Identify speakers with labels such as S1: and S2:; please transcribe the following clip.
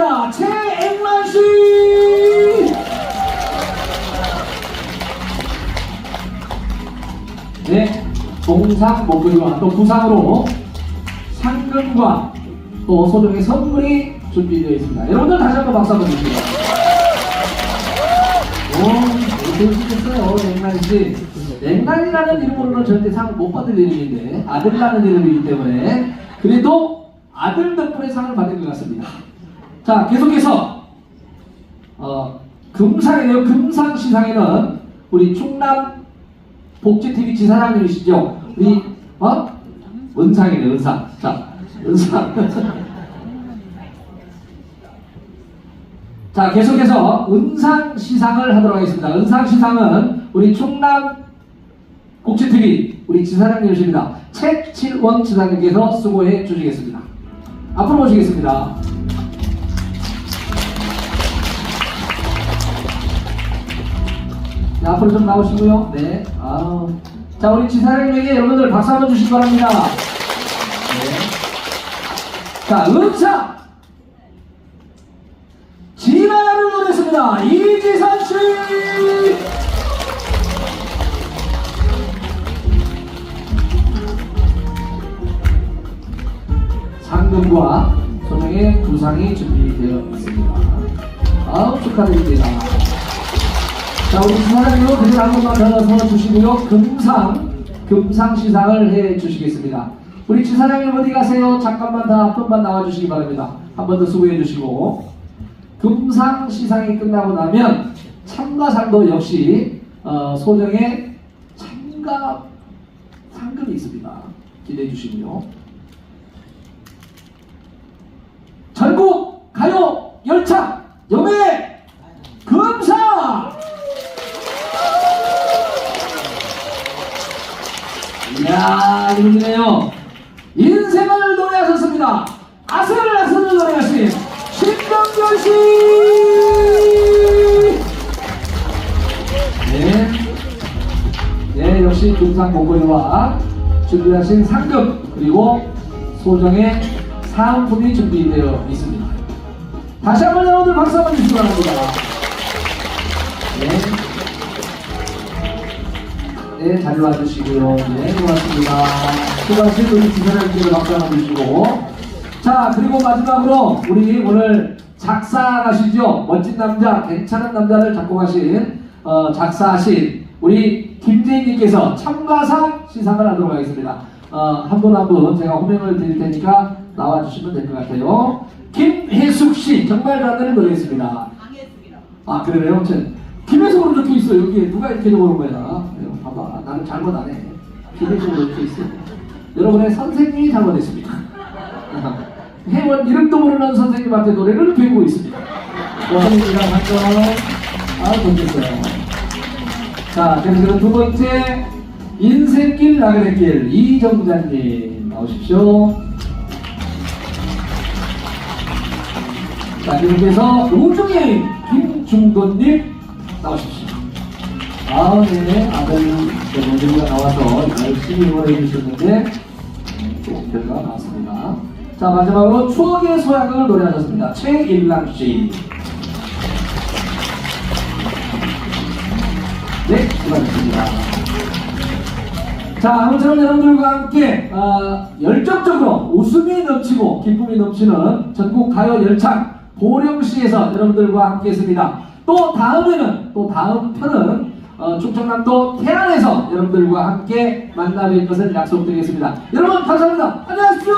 S1: 남자 최앵란 씨. 네, 동상 목표와 또 부상으로 상금과 또 소정의 선물이 준비되어 있습니다. 여러분들 다시 한번 박수 한번 주시죠. 오, 멋있겠어요, 앵란 씨. 앵란이라는 이름으로는 절대 상 못 받을 이름인데 아들라는 이름이기 때문에 그래도 아들 덕분에 상을 받은 것 같습니다. 자, 계속해서, 어, 금상이네요. 금상시상에는 우리 충남 복지TV 지사장님이시죠? 우리, 어? 은상이네, 은상. 자, 은상. 자, 계속해서 은상 시상을 하도록 하겠습니다. 은상 시상은 우리 충남 국제TV 우리 지사장님이십니다. 최칠원 지사장님께서 수고해 주시겠습니다. 앞으로 모시겠습니다. 네, 앞으로 좀 나오시고요. 네. 아 자, 우리 지사장님에게 여러분들 박수 한번 주시기 바랍니다. 네. 자, 은상! 진화를 노렸습니다. 이지선 씨! 상금과 소명의 부상이 준비되어 있습니다. 아우 축하드립니다. 자 우리 사장님은 그림 한 번만 더 서주시고요. 금상 금상 시상을 해 주시겠습니다. 우리 지사장님 어디 가세요? 잠깐만 더 앞번만 나와주시기 바랍니다. 한 번 더 수고해 주시고 금상 시상이 끝나고 나면 참가상도 역시 어, 소정의 참가 상금이 있습니다. 기대해 주시고요. 전국 가요 열차 영예 금상 이분이네요 인생을 노래하셨습니다 아슬 아슬을 노래하신 신동준 씨 네. 네, 역시 금상 목걸이와 준비하신 상금 그리고 소정의 사은품이 준비되어 있습니다. 다시 한번 여러분들 박수 한번 주시기 바랍니다. 네. 네, 자리 와주시고요. 네, 고맙습니다. 수고하신 우리 지사장님들 박수 한번 주시고. 자, 그리고 마지막으로 우리 오늘 작사하시죠? 멋진 남자, 괜찮은 남자를 작곡하신, 어, 작사하신 우리 김재인님께서 참가상 시상을 하도록 하겠습니다. 어, 한분 한 분 제가 호명을 드릴 테니까 나와주시면 될 것 같아요. 김혜숙 씨, 정말 잘하는 노래겠습니다. 아, 그래요? 저, 김혜숙으로 적혀 있어. 여기에 누가 이렇게 적어놓은 거야? 나는 잘못 안 해. 김혜숙으로 적혀 있어. 여러분의 선생님이 잘못했습니다. 회원 이름도 모르는 선생님한테 노래를 배우고 있습니다. 원생님이랑 한번 아, 좋겠어요. 자, 그래서 두 번째 인생길 나그네 길 이정자님 나오십시오. 자, 계속해서 우중의 김중건님 나오십시오. 아, 네, 여 러분들과 나와서 열심히 응원해 주셨는데 또 결과가 나왔습니다. 자, 마지막으로 추억의 소양을 노래하셨습니다. 최일랑 씨. 네, 수고하셨습니다. 자, 아무쪼록 여러분들과 함께 어, 열정적으로 웃음이 넘치고 기쁨이 넘치는 전국 가요 열창 보령시에서 여러분들과 함께했습니다. 또 다음에는 또 다음 편은 어, 충청남도 태안에서 여러분들과 함께 만나 뵐 것을 약속드리겠습니다. 여러분 감사합니다. 안녕하십시오.